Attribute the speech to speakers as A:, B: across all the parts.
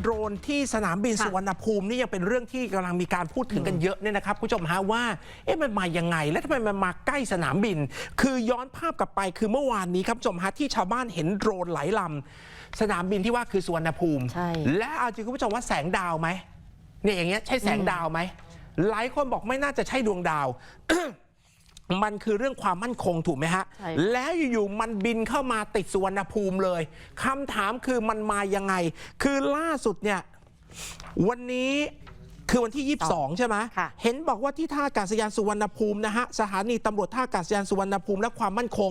A: โดรนที่สนามบิน
B: ค่ะ
A: สุวรรณภูมินี่ยังเป็นเรื่องที่กำลังมีการพูดถึงกันเยอะเนี่ยนะครับคุณผู้ชมฮะว่าเอ๊ะมันมายังไง และทำไมมันมาใกล้สนามบิน คือย้อนภาพกลับไปคือเมื่อวานนี้ครับคุณผู้ชมฮะที่ชาวบ้านเห็นโดรนหลายลำสนามบินที่ว่าคือสุวรรณภูมิ
B: ใช่
A: และเอาจริงคุณผู้ชมว่าแสงดาวไหมเนี่ยอย่างเงี้ยใช่แสงดาวไหมหลายคนบอกไม่น่าจะใช่ดวงดาว มันคือเรื่องความมั่นคงถูกไหมฮะ
B: ใช่
A: แล้วอยู่ๆมันบินเข้ามาติดสุวรรณภูมิเลยคำถามคือมันมายังไง คือล่าสุดเนี่ย วันนี้ คือวันที่ 22 ใช่ไหม
B: ค่ะ
A: เห็นบอกว่าที่ท่าอากาศยานสุวรรณภูมินะฮะสถานีตำรวจท่าอากาศยานสุวรรณภูมิและความมั่นคง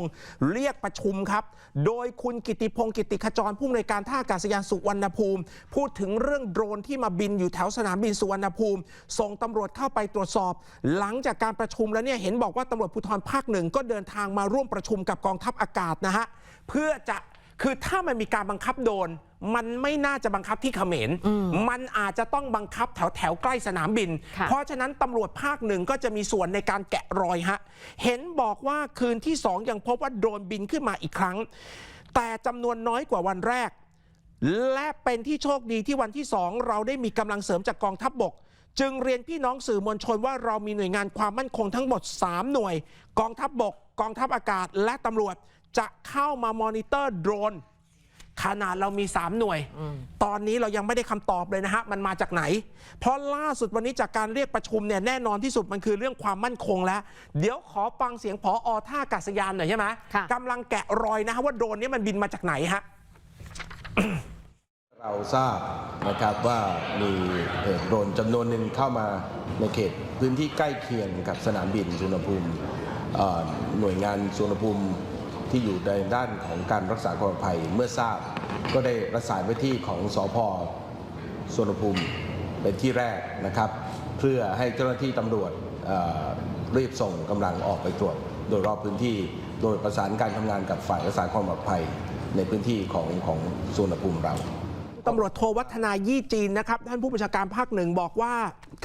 A: เรียกประชุมครับ โดยคุณกิติพงศ์กิติขจรผู้อำนวยการท่าอากาศยานสุวรรณภูมิ พูดถึงเรื่องโดรนที่มาบินอยู่แถวสนามบินสุวรรณภูมิ ส่งตำรวจเข้าไปตรวจสอบ หลังจากการประชุมแล้วเนี่ยเห็นบอกว่าตำรวจภูธรภาคหนึ่งก็เดินทางมาร่วมประชุมกับกองทัพอากาศนะฮะเพื่อจะคือถ้ามันมีการบังคับโดรน มันไม่น่าจะบังคับที่เขมร มันอาจจะต้องบังคับแถวแถวๆใกล้สนามบิน
B: ค่ะ
A: เพราะฉะนั้นตำรวจภาคหนึ่งก็จะมีส่วนในการแกะรอยฮะ เห็นบอกว่าคืนที่สองยังพบว่าโดรนบินขึ้นมาอีกครั้ง แต่จำนวนน้อยกว่าวันแรก และเป็นที่โชคดีที่วันที่สองเราได้มีกำลังเสริมจากกองทัพบบกจึงเรียนพี่น้องสื่อมวลชนว่าเรามีหน่วยงานความมั่นคงทั้งหมด 3 หน่วย กองทัพบบก กองทัพอากาศและตำรวจจะเข้ามามอนิเตอร์โดรน ขนาดเรามี 3 หน่วย ตอนนี้เรายังไม่ได้คำตอบเลยนะฮะ มันมาจากไหน เพราะล่าสุดวันนี้จากการเรียกประชุมเนี่ยแน่นอนที่สุดมันคือเรื่องความมั่นคงแล้ว เดี๋ยวขอฟังเสียงผออท่าอากาศยานหน่อยใช่ไหม
B: ค่ะ
A: กำลังแกะรอยนะฮะว่าโดรนเนี้มันบินมาจากไหนฮะ
C: เราทราบนะครับว่ามีเหตุโดรนจำนวนหนึ่งเข้ามาในเขตพื้นที่ใกล้เคียงกับสนามบินสุวรรณภูมิเอ่อหน่วยงานสุวรรณภูมิ ที่อยู่ในด้านของการรักษาความปลอดภัยเมื่อทราบก็ได้ประสานไปที่ของสพสุวรรภูมิเป็นที่แรกนะครับ เพื่อให้เจ้าหน้าที่ตำรวจรีบส่งกำลังออกไปตรวจ โดยรอบพื้นที่ โดยประสานการทำงานกับฝ่ายรักษาความปลอดภัย ในพื้นที่ของของสุวรรภูมิเรา
A: ตำรวจโทวัฒนายี่จีนนะครับท่านผู้บัญชาการภาคหนึ่งบอกว่า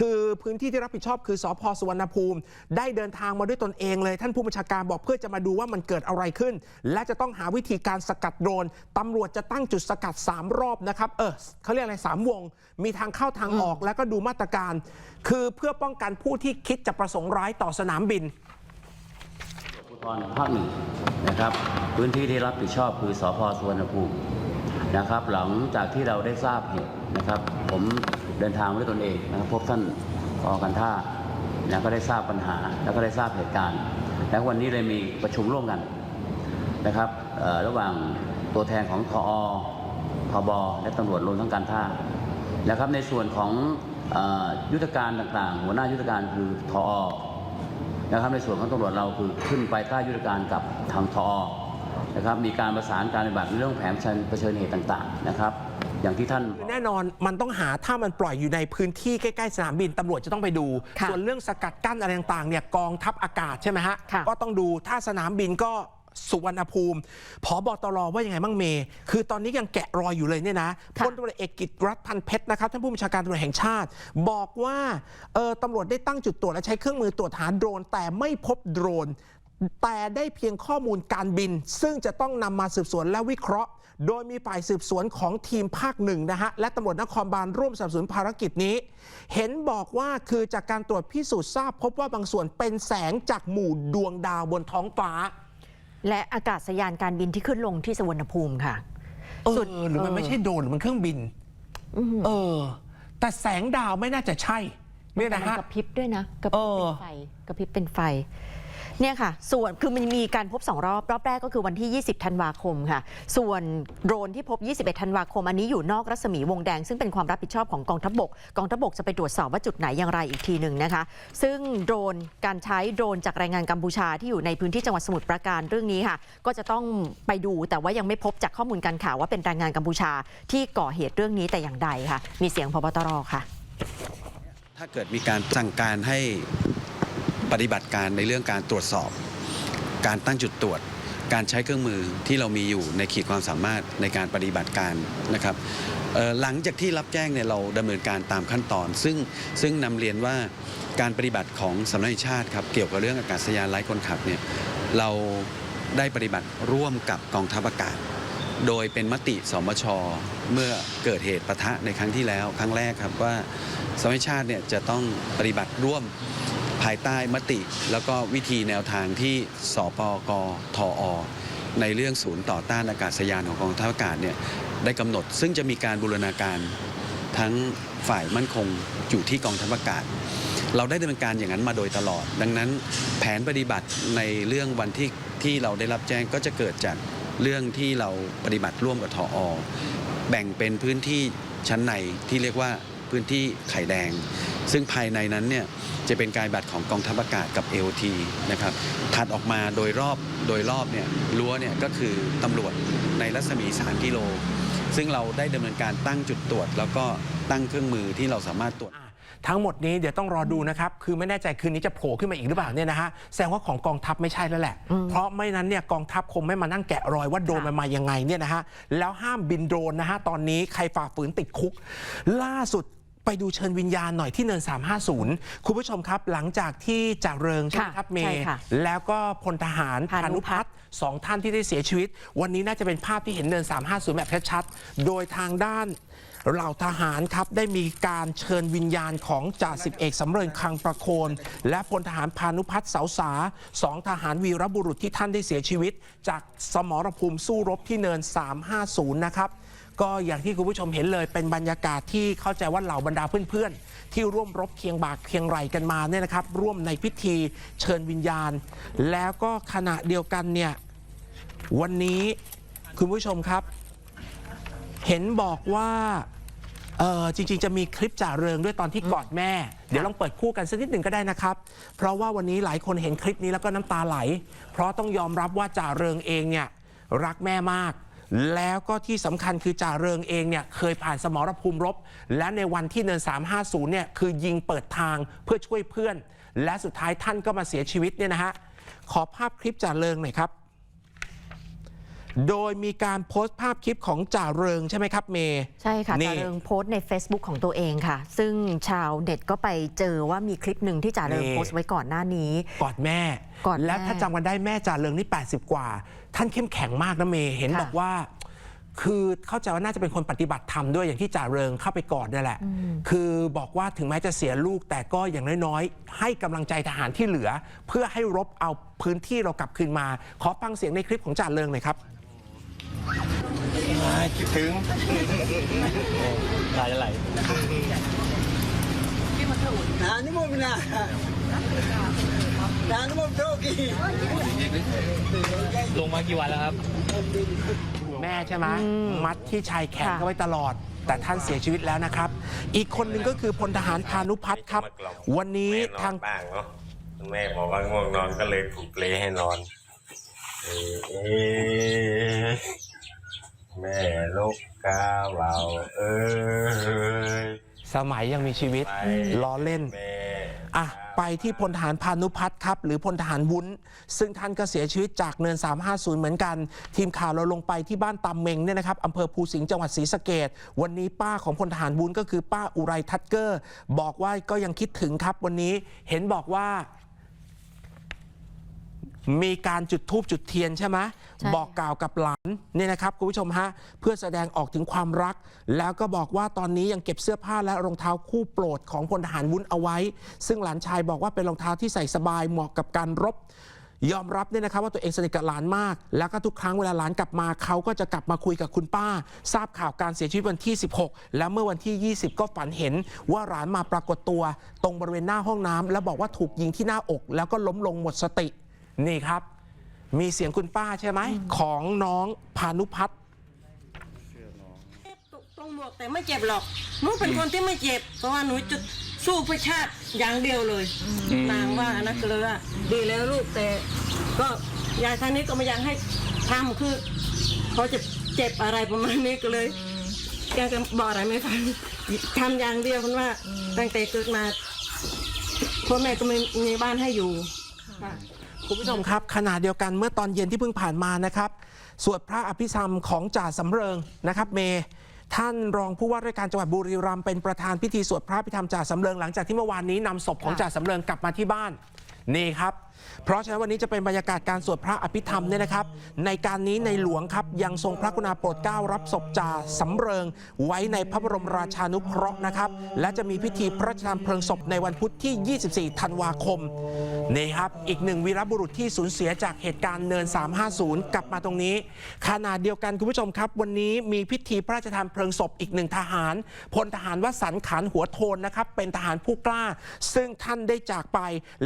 A: คือพื้นที่ที่รับผิดชอบคือสพสุวรรณภูมิ ได้เดินทางมาด้วยตนเองเลย ท่านผู้บัญชาการบอกเพื่อจะมาดูว่ามันเกิดอะไรขึ้น และจะต้องหาวิธีการสกัดโดรนตำรวจจะตั้งจุดสกัด 3 รอบนะครับเออเขาเรียกอะไรสามวง มีทางเข้าทางออกแล้วก็ดูมาตรการ คือเพื่อป้องกันผู้ที่คิดจะประสงค์ร้ายต่อสนามบิน
D: ภูธรภาคหนึ่งนะครับ พื้นที่ที่รับผิดชอบคือสพสุวรรณภูมิ นะครับ หลังจากที่เราได้ทราบเหตุนะครับ ผมเดินทางด้วยตนเองนะครับพบท่านพอกันท่าแล้วก็ได้ทราบปัญหา แล้วก็ได้ทราบเหตุการณ์แล้ววันนี้เลยมีประชุมร่วมกันนะครับระหว่างตัวแทนของทอทบและตำรวจรวมทั้งการท่านะครับในส่วนของอยุทธการต่างๆ หัวหน้ายุทธการคือทอนะครับในส่วนของตำรวจเราคือขึ้นไปใต้ยุทธการกับทางทอ นะครับมีการประสานการปฏิบัติในเรื่องแผนเผชิญเหตุต่างๆนะครับอย่างที่ท่าน
A: แน่นอนมันต้องหาถ้ามันปล่อยอยู่ในพื้นที่ใกล้ๆสนามบินตำรวจจะต้องไปดู
B: ค่ะ
A: ส่วนเรื่องสกัดกั้นอะไรต่างๆเนี่ยกองทัพอากาศใช่ไหมฮะ
B: ค่ะ
A: ก็ต้องดูถ้าสนามบินก็สุวรรณภูมิผอบอตรว่ายังไงบ้างเมย์คือตอนนี้ยังแกะรอยอยู่เลยเนี่ยนะพ
B: ค่ะ
A: ลตำรวจเอกกิตรัฐพันเพชรนะครับท่านผู้บัญชาการตำรวจแห่งชาติ บอกว่าเออตำรวจได้ตั้งจุดตรวจและใช้เครื่องมือตรวจหาโดรน แต่ไม่พบโดรน แต่ได้เพียงข้อมูลการบิน ซึ่งจะต้องนำมาสืบสวนและวิเคราะห์ โดยมีฝ่ายสืบสวนของทีมภาคหนึ่งนะฮะ และตำรวจนครบาลร่วมสนับสนุนภารกิจนี้ เห็นบอกว่าคือจากการตรวจพิสูจน์ทราบ พบว่าบางส่วนเป็นแสงจากหมู่ดวงดาวบนท้องฟ้า
B: และอากาศยานการบินที่ขึ้นลงที่สุวรรณภูมิค่ะ
A: เอ
B: สุด
A: อหรือมันไม่ใช่โดรนหรือมันเครื่องบินเออ แต่แสงดาวไม่น่าจะใช่เนี่ยนะ
B: มั
A: ฮะ
B: กระพริบด้วยนะกระพ
A: เอ
B: ริบ
A: อ
B: เป็นไฟกระพริบเป็นไฟ เนี่ยค่ะ ส่วนคือมันมีการพบ 2 รอบ รอบแรกก็คือวันที่ 20 ธันวาคมค่ะ ส่วนโดรนที่พบ 21 ธันวาคม อันนี้อยู่นอกรัศมีวงแดง ซึ่งเป็นความรับผิดชอบของกองทัพบกกองทัพบกจะไปตรวจสอบว่าจุดไหนอย่างไรอีกทีหนึ่งนะคะ ซึ่งโดรนการใช้โดรนจากแรงงานกัมพูชาที่อยู่ในพื้นที่จังหวัดสมุทรปราการเรื่องนี้ค่ะ ก็จะต้องไปดูแต่ว่ายังไม่พบจากข้อมูลการข่าวว่าเป็นแรงงานกัมพูชาที่ก่อเหตุเรื่องนี้แต่อย่างใดค่ะ มีเสียงพบตรค่ะ
E: ถ้าเกิดมีการสั่งการให้ ปฏิบัติการในเรื่องการตรวจสอบ การตั้งจุดตรวจ การใช้เครื่องมือที่เรามีอยู่ในขีดความสามารถในการปฏิบัติการนะครับหลังจากที่รับแจ้งเนี่ยเราดำเนินการตามขั้นตอน ซึ่งซึ่งนำเรียนว่าการปฏิบัติของสำนักชาติครับเกี่ยวกับเรื่องอากาศยานไร้คนขับเนี่ยเราได้ปฏิบัติร่วมกับกองทัพอากาศ โดยเป็นมติสมช เมื่อเกิดเหตุปะทะในครั้งที่แล้ว ครั้งแรกครับว่าสมัชชาติเนี่ยจะต้องปฏิบัติร่วม ภายใต้มติ แล้วก็วิธีแนวทางที่สปกทอ ในเรื่องศูนย์ต่อต้านอากาศยานของกองทัพอากาศเนี่ยได้กำหนด ซึ่งจะมีการบูรณาการทั้งฝ่ายมั่นคงอยู่ที่กองทัพอากาศ เราได้ดำเนินการอย่างนั้นมาโดยตลอด ดังนั้นแผนปฏิบัติในเรื่องวันที่ที่เราได้รับแจ้งก็จะเกิดจากเรื่องที่เราปฏิบัติร่วมกับทออแบ่งเป็นพื้นที่ชั้นในที่เรียกว่าพื้นที่ไข่แดง ซึ่งภายในนั้นเนี่ยจะเป็นการบัตรของกองทัพอากาศกับ AOT นะครับถัดออกมาโดยรอบโดยรอบเนี่ยรั้วเนี่ยก็คือตำรวจในรัศมี 3 กิโล ซึ่งเราได้ดำเนินการตั้งจุดตรวจ แล้วก็ตั้งเครื่องมือที่เราสามารถตรวจ
A: อะทั้งหมดนี้เดี๋ยวต้องรอดูนะครับ คือไม่แน่ใจคืนนี้จะโผล่ขึ้นมาอีกหรือเปล่าเนี่ยนะฮะ แสดงว่าของกองทัพไม่ใช่แล้วแหละ เพราะไม่นั้นเนี่ยกองทัพคงไม่มานั่งแกะรอยว่าโดรน
B: ค่ะ
A: มันมายังไงเนี่ยนะฮะ แล้วห้ามบินโดรนนะฮะตอนนี้ใครฝ่าฝืนติดคุก ล่าสุด ไปดูเชิญวิญญาณหน่อยที่เนิน 350 คุณผู้ชมครับ หลังจากที่จ่าเริงใช่ไหม
B: ค่ะ
A: ครับเม
B: ใช่
A: ย์
B: ค่ะ
A: แล้วก็พลทหาร
B: พา
A: พา
B: นุ
A: นุ
B: พั
A: พั
B: ฒ
A: ฒ
B: น์
A: น์สองท่านที่ได้เสียชีวิต วันนี้น่าจะเป็นภาพที่เห็นเนิน 350 แบบชัดๆโดยทางด้านเหล่าทหารครับได้มีการเชิญวิญญาณของจ่าสิบเอกสำเริงคังประโคน และพลทหารพานุพัฒน์เสาสาสองทหารวีรบุรุษที่ท่านได้เสียชีวิต จากสมรภูมิสู้รบที่เนิน 350 นะครับ ก็อย่างที่คุณผู้ชมเห็นเลยเป็นบรรยากาศที่เข้าใจว่าเหล่าบรรดาเพื่อนๆ ที่ร่วมรบเคียงบากเคียงไหลกันมาเนี่ยนะครับ ร่วมในพิธีเชิญวิญญาณ แล้วก็ขณะเดียวกันเนี่ยวันนี้คุณผู้ชมครับ เห็นบอกว่าเออจริงๆ จะมีคลิปจ่าเริงด้วยตอนที่กอดแม่ เดี๋ยวลองเปิดคู่กันสักนิดหนึ่งก็ได้นะครับ เพราะว่าวันนี้หลายคนเห็นคลิปนี้แล้วก็น้ำตาไหล เพราะต้องยอมรับว่าจ่าเริงเองเนี่ยรักแม่มาก แล้วก็ที่สำคัญคือจ่าเริงเองเนี่ยเคยผ่านสมรภูมิรบ และในวันที่เนิน 350 เนี่ยคือยิงเปิดทางเพื่อช่วยเพื่อน และสุดท้ายท่านก็มาเสียชีวิตเนี่ยนะฮะขอภาพคลิปจ่าเริงหน่อยครับ โดยมีการโพสต์ภาพคลิปของจ่าเริงใช่ไหมครับเมย์
B: ใช่ค่ะ
A: นี่
B: จ่าเริงโพสต์ใน Facebook ของตัวเองค่ะ ซึ่งชาวเน็ตก็ไปเจอว่ามีคลิปหนึ่งที่จ่าเริง
A: นี่
B: โพสต์ไว้ก่อนหน้านี้
A: กอดแม่
B: กอดแม่
A: และถ้าจำกันได้แม่จ่าเริงนี่ 80 กว่า ท่านเข้มแข็งมากนะเมย์เห็น
B: ค่ะ
A: บอกว่า คือเข้าใจว่าน่าจะเป็นคนปฏิบัติธรรมด้วยอย่างที่จ่าเริงเข้าไปกอดนี่แหละ คือบอกว่าถึงแม้จะเสียลูกแต่ก็อย่างน้อยๆ ให้กำลังใจทหารที่เหลือ เพื่อให้รบเอาพื้นที่เรากลับคืนมา ขอฟังเสียงในคลิปของจ่าเริงหน่อยครับ
F: คิดถึงตาจะไหลนานี่มุมนะนานี่มุมโชกี
G: ลงมากี่วันแล้วครับ
A: แม่ใช่ไหมมัดที่ชายแขน
B: ค่ะ
A: เขาไว้ตลอด แต่ท่านเสียชีวิตแล้วนะครับ อีกคนหนึ่งก็คือพลทหารพานุพัฒน์ครับ วันนี้
H: แม่นอ
A: ทาง
H: นบ้างเนาะแม่บอกว่าง่วงนอนก็เลยผูกเลให้นอนเอ๊ะเอ๊ะแม่ลูกกาเราเอ้ย
A: สมัยยังมีชีวิต
H: ไป
A: ล้อเล่น
H: แม่
A: อะ ไปที่พลทหารพานุพัฒน์ครับ หรือพลทหารวุ้น ซึ่งท่านก็เสียชีวิตจากเนิน 350 เหมือนกัน ทีมข่าวเราลงไปที่บ้านตำเมงเนี่ยนะครับอำเภอภูสิงห์จังหวัดศรีสะเกดวันนี้ป้าของพลทหารวุ้นก็คือป้าอุไรทัตเกอร์ บอกว่าก็ยังคิดถึงครับวันนี้เห็นบอกว่า มีการจุดธูปจุดเทียนใช่ไหม
B: ใช่
A: บอกกล่าวกับหลานเนี่ยนะครับคุณผู้ชมฮะเพื่อแสดงออกถึงความรัก แล้วก็บอกว่าตอนนี้ยังเก็บเสื้อผ้าและรองเท้าคู่โปรดของพลทหารวุ้นเอาไว้ ซึ่งหลานชายบอกว่าเป็นรองเท้าที่ใส่สบายเหมาะกับการรบ ยอมรับเนี่ยนะครับว่าตัวเองสนิทกับหลานมาก แล้วก็ทุกครั้งเวลาหลานกลับมาเขาก็จะกลับมาคุยกับคุณป้า ทราบข่าวการเสียชีวิตวันที่ 16 แล้วเมื่อวันที่ 20 ก็ฝันเห็นว่าหลานมาปรากฏตัว ตรงบริเวณหน้าห้องน้ำแล้วบอกว่าถูกยิงที่หน้าอก แล้วก็ล้มลงหมดสติ นี่ครับ มีเสียงคุณป้าใช่ไหม ของน้องพานุพัฒน์
I: ตรงหมวกแต่ไม่เจ็บหรอกหนูเป็นคนที่ไม่เจ็บ เพราะว่าหนูจะสู้เพื่อชาติอย่างเดียวเลย นางว่านะก็เลยว่าดีแล้วลูกแต่ก็ยายท่านนี้ก็ไม่อยากให้ทำคือเขาจะเจ็บอะไรประมาณนี้ก็เลยแกก็บอกอะไรไม่ฟังทำอย่างเดียวคนว่าตั้งแต่เกิดมาพ่อแม่ก็ไม่มีบ้านให้อยู่ค่ะ
A: คุณผู้ชมครับขณะเดียวกันเมื่อตอนเย็นที่เพิ่งผ่านมานะครับ สวดพระอภิธรรมของจ่าสำเริงนะครับเมย์ท่านรองผู้ว่าราชการจังหวัดบุรีรัมย์เป็นประธานพิธีสวดพระอภิธรรมจ่าสำเริงหลังจากที่เมื่อวานนี้นำศพของจ่าสำเริงกลับมาที่บ้านนี่ครับ เพราะฉะนั้นวันนี้จะเป็นบรรยากาศการสวดพระอภิธรรมเนี่ยนะครับ ในการนี้ในหลวงครับยังทรงพระกรุณาโปรดเกล้ารับศพจ่าสำเริง ไว้ในพระบรมราชานุเคราะห์นะครับ และจะมีพิธีพระราชทานเพลิงศพในวันพุธที่ 24 ธันวาคมนี่ครับอีกหนึ่งวีรบุรุษที่สูญเสียจากเหตุการณ์เนิน 350 กลับมาตรงนี้ขณะเดียวกันคุณผู้ชมครับ วันนี้มีพิธีพระราชทานเพลิงศพอีกหนึ่งทหารพลทหารวสันขานหัวโทนนะครับเป็นทหารผู้กล้า ซึ่งท่านได้จากไป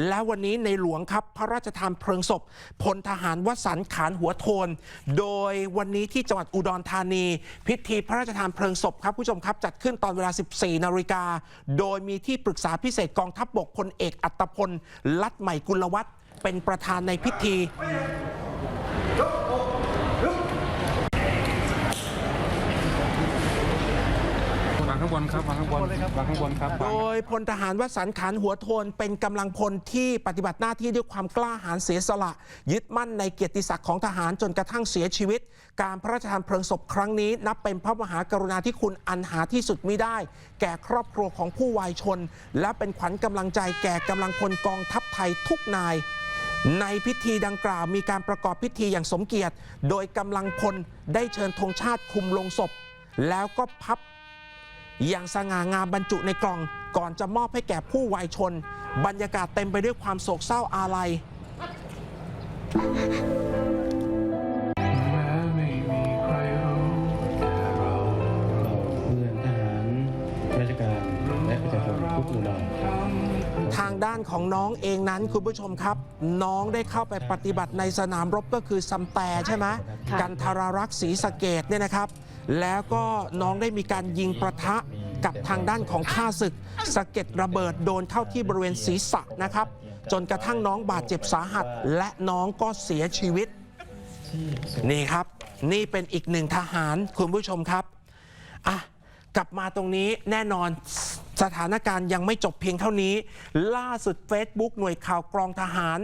A: และวันนี้ในหลวงครับพระราชทานเพลิงศพพลทหารวสันต์ขานหัวโทน โดยวันนี้ที่จังหวัดอุดรธานี พิธีพระราชทานเพลิงศพครับผู้ชมครับจัดขึ้นตอนเวลา 14 นาฬิกา โดยมีที่ปรึกษาพิเศษกองทัพบบกพลเอกอัตพล ลัดใหม่กุลวัฒน์เป็นประธานในพิธี
G: วาง ข้างบนครับวางข้างบนวางข้างบนครับ
A: โดยพลทหารวสันต์ขานหัวโทนเป็นกำลังพลที่ปฏิบัติหน้าที่ด้วยความกล้าหาญเสียสละ ยึดมั่นในเกียรติศักดิ์ของทหารจนกระทั่งเสียชีวิต การพระราชทานเพลิงศพครั้งนี้ นับเป็นพระมหากรุณาธิคุณอันหาที่สุดมิได้ แก่ครอบครัวของผู้วายชน และเป็นขวัญกำลังใจแก่กำลังพลกองทัพไทยทุกนาย ในพิธีดังกล่าวมีการประกอบพิธีอย่างสมเกียรติ โดยกำลังพลได้เชิญธงชาติคลุมลงศพ แล้วก็พับ อย่างสง่างามบรรจุในกล่อง ก่อนจะมอบให้แก่ผู้วายชน บรรยากาศเต็มไปด้วยความโศกเศร้าอาลัย
G: ไม่มีใครรู้แต่เรา
F: เพื่อนทหารราชการและประชาชนทุกหมู่เหล่า
A: ทางด้านของน้องเองนั้นคุณผู้ชมครับ น้องได้เข้าไปปฏิบัติในสนามรบก็คือซัมแต่ใช่ไหม
B: ค่ะ
A: กันทารารักษ์ศรีสะเกดเนี่ยนะครับ แล้วก็น้องได้มีการยิงประทะ กับทางด้านของข้าศึกสะเก็ดระเบิดโดนเข้าที่บริเวณศีรษะนะครับ จนกระทั่งน้องบาดเจ็บสาหัส และน้องก็เสียชีวิต นี่ครับ นี่เป็นอีกหนึ่งทหารคุณผู้ชมครับอะกลับมาตรงนี้แน่นอนสถานการณ์ยังไม่จบเพียงเท่านี้ ล่าสุด Facebook หน่วยข่าวกรองทหาร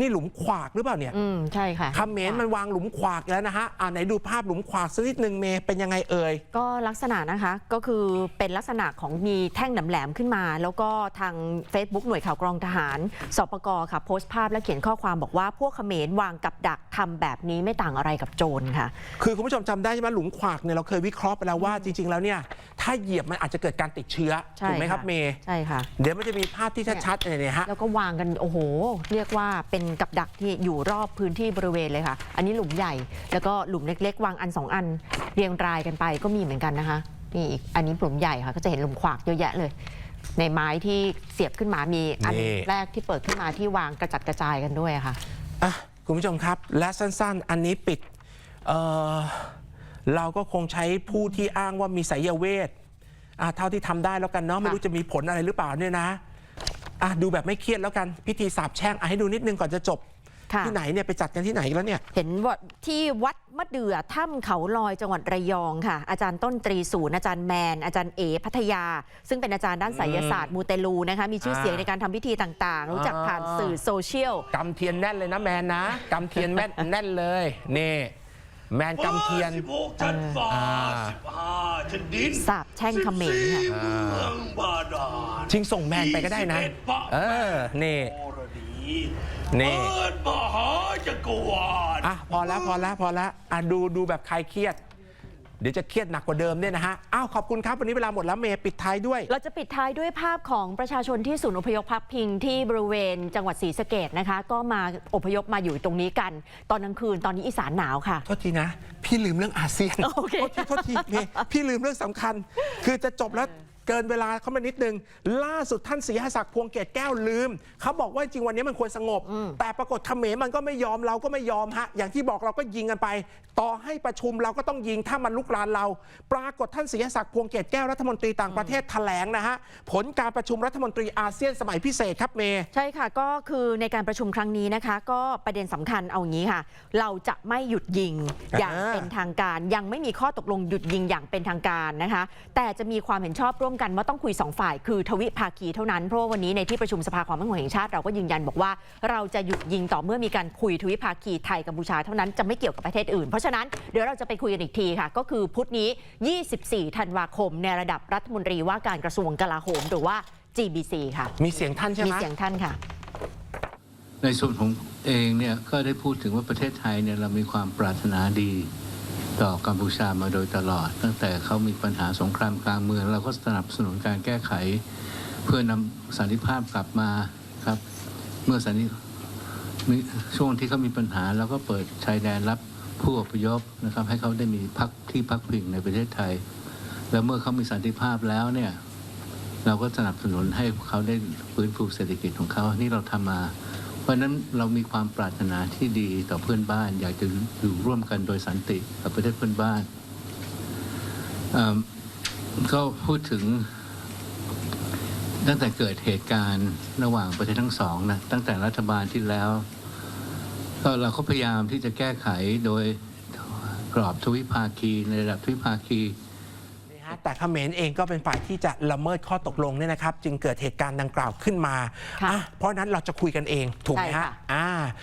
A: นี่หลุมขวากหรือเปล่าเนี่ย
B: อืมใช่ค่ะ
A: คำเขมนมันวางหลุมขวากแล้วนะฮะอ่าไหนดูภาพหลุมขวากสักนิดหนึ่งเมย์เป็นยังไงเอ่ย
B: ก็ลักษณะนะคะก็คือเป็นลักษณะของมีแท่งแหลมๆขึ้นมา แล้วก็ทาง Facebook หน่วยข่าวกรองทหารสปกค่ะโพสต์ภาพและเขียนข้อความบอกว่าพวกเขมรวางกับดักทำแบบนี้ไม่ต่างอะไรกับโจรค่ะ
A: คือคุณผู้ชมจำได้ใช่ไหมหลุมขวากเนี่ยเราเคยวิเคราะห์ไปแล้วว่าจริง ๆ แล้วเนี่ยถ้าเหยียบมันอาจจะเกิดการติดเชื้อ
B: ใช่
A: ถูกไหมครับ
B: ค่ะ
A: เมย์
B: ใช่ค่ะ
A: เดี๋ยวมันจะมีภาพที่ชัดๆเนี่ยฮะ
B: แล้วก็วางกันโอ้โห เรียกว่าเป็นกับดักที่อยู่รอบพื้นที่บริเวณเลยค่ะ อันนี้หลุมใหญ่ แล้วก็หลุมเล็ก ๆ วางอันสองอัน เรียงรายกันไปก็มีเหมือนกันนะคะนี่อีกอันนี้หลุมใหญ่ค่ะ ก็จะเห็นหลุมขวากเยอะแยะเลย ในไม้ที่เสียบขึ้นมามีอัน
A: นี่
B: แรกที่เปิดขึ้นมาที่วางกระจัดกระจายกันด้วยค่ะ
A: อะคุณผู้ชมครับและสั้นๆ อันนี้ปิดเอ่อเราก็คงใช้ผู้ที่อ้างว่ามีไสยเวทอะเท่าที่ทำได้แล้วกันเนาะไม่รู้จะมีผลอะไรหรือเปล่าเนี่ยนะ อะดูแบบไม่เครียดแล้วกันพิธีสาบแช่งอะให้ดูนิดนึงก่อนจะจบ
B: ค่ะ
A: ที่ไหนเนี่ยไปจัดกันที่ไหนแล้วเนี่ย
B: เห็นว่าที่วัดมะเดื่อถ้ำเขาลอยจังหวัดระยองค่ะ อาจารย์ต้นตรีศูนย์อาจารย์แมน อาจารย์เอพัทยา ซึ่งเป็นอาจารย์ด้านไสยศาสตร์มูเตลูนะคะมีชื่อเสียง
A: อ่า
B: ในการทำพิธีต่างๆ รู้จักผ่าน
A: อ่า
B: สื่อโซเชียล
A: กำเทียนแน่นเลยนะแมนนะกำเทียนแม่น แน่นเลยนี่ แมนกำเทียน
J: สิบหกชั้นฟ้า
A: อ่า
J: สิบห้าชั้นดิน
B: สาบแช่งเขมรค่ะ
J: สิบสี่เมืองบาดาล
A: ชิงส่งแมนไปก็ได้นะ
J: ยี่สิบเอ็พระ
A: เออ นี่
J: โอรดี
A: นี่
J: เปิดมหาจักรวาล
A: อะพอแล้วพอแล้วพอแล้วอะดูดูแบบใครเครียด เดี๋ยวจะเครียดหนักกว่าเดิมเนี่ยนะฮะ อ้าวขอบคุณครับ วันนี้เวลาหมดแล้วเมย์ปิดท้ายด้วย
B: เราจะปิดท้ายด้วยภาพของประชาชนที่ศูนย์อพยพพักพิงที่บริเวณจังหวัดศรีสะเกดนะคะ ก็มาอพยพมาอยู่ตรงนี้กัน ตอนกลางคืนตอนนี้อีสานหนาวค่ะ
A: โทษทีนะ พี่ลืมเรื่องอาเซียน
B: โอเค
A: โทษทีโทษทีเมย์พี่ลืมเรื่องสำคัญ คือจะจบแล้ว เกินเวลาเข้ามานิดนึง ล่าสุดท่านศรีหศักดิ์พวงเกตแก้วลืม เขาบอกว่าจริงวันนี้มันควรสงบ แต่ปรากฏเขมรมันก็ไม่ยอมเราก็ไม่ยอมฮะ อย่างที่บอกเราก็ยิงกันไป ต่อให้ประชุมเราก็ต้องยิงถ้ามันลุกลานเรา ปรากฏท่านศรีหศักดิ์พวงเกตแก้วรัฐมนตรีต่างประเทศแถลงนะฮะผลการประชุมรัฐมนตรีอาเซียนสมัยพิเศษครับเมย์
B: ใช่ค่ะก็คือในการประชุมครั้งนี้นะคะ ก็ประเด็นสำคัญเอางี้ค่ะ เราจะไม่หยุดยิงอย่าง
A: อ่า
B: เป็นทางการ ยังไม่มีข้อตกลงหยุดยิงอย่างเป็นทางการนะคะ แต่จะมีความเห็นชอบร่วมกันว่าต้องคุยสองฝ่าย คือทวิภาคีเท่านั้น เพราะว่าวันนี้ในที่ประชุมสภาความมั่นคงแห่งชาติเราก็ยืนยันบอกว่าเราจะหยุดยิงต่อเมื่อมีการคุยทวิภาคีไทยกัมพูชาเท่านั้นจะไม่เกี่ยวกับประเทศอื่น เพราะฉะนั้นเดี๋ยวเราจะไปคุยกันอีกทีค่ะ ก็คือพุธนี้ 24 ธันวาคม ในระดับรัฐมนตรีว่าการกระทรวงกลาโหมหรือว่า GBC ค่ะ
A: มีเสียงท่านใช่ไห
B: มี
A: ม
B: เสียงท่านค่ะ
F: ในส่วนของเองเนี่ยก็ได้พูดถึงว่าประเทศไทยเนี่ยเรามีความปรารถนาดี ต่อกัมพูชามาโดยตลอด ตั้งแต่เขามีปัญหาสงครามกลางเมืองเราก็สนับสนุนการแก้ไข เพื่อนำสันติภาพกลับมาครับ เมื่อสันติช่วงที่เขามีปัญหาเราก็เปิดชายแดนรับผู้อพยพนะครับ ให้เขาได้มีพักที่พักพิงในประเทศไทย แล้วเมื่อเขามีสันติภาพแล้วเนี่ยเราก็สนับสนุนให้เขาได้ฟื้นฟูเศรษฐกิจของเขานี่เราทำมา เพราะนั้นเรามีความปรารถนาที่ดีต่อเพื่อนบ้าน อยากจะอยู่ร่วมกันโดยสันติกับประเทศเพื่อนบ้านเอิ่มก็พูดถึงตั้งแต่เกิดเหตุการณ์ระหว่างประเทศทั้งสองนะตั้งแต่รัฐบาลที่แล้ว ก็เราก็พยายามที่จะแก้ไขโดยกรอบทวิภาคีในระดับทวิภาคี
A: นี่ฮะแต่เขมรเองก็เป็นฝ่ายที่จะละเมิดข้อตกลงเนี่ยนะครับ จึงเกิดเหตุการณ์ดังกล่าวขึ้นมา
B: ค่ะ
A: อะเพราะฉะนั้นเราจะคุยกันเองถูกไหม
B: ใช่
A: ฮะ
B: ค่ะ
A: อ่า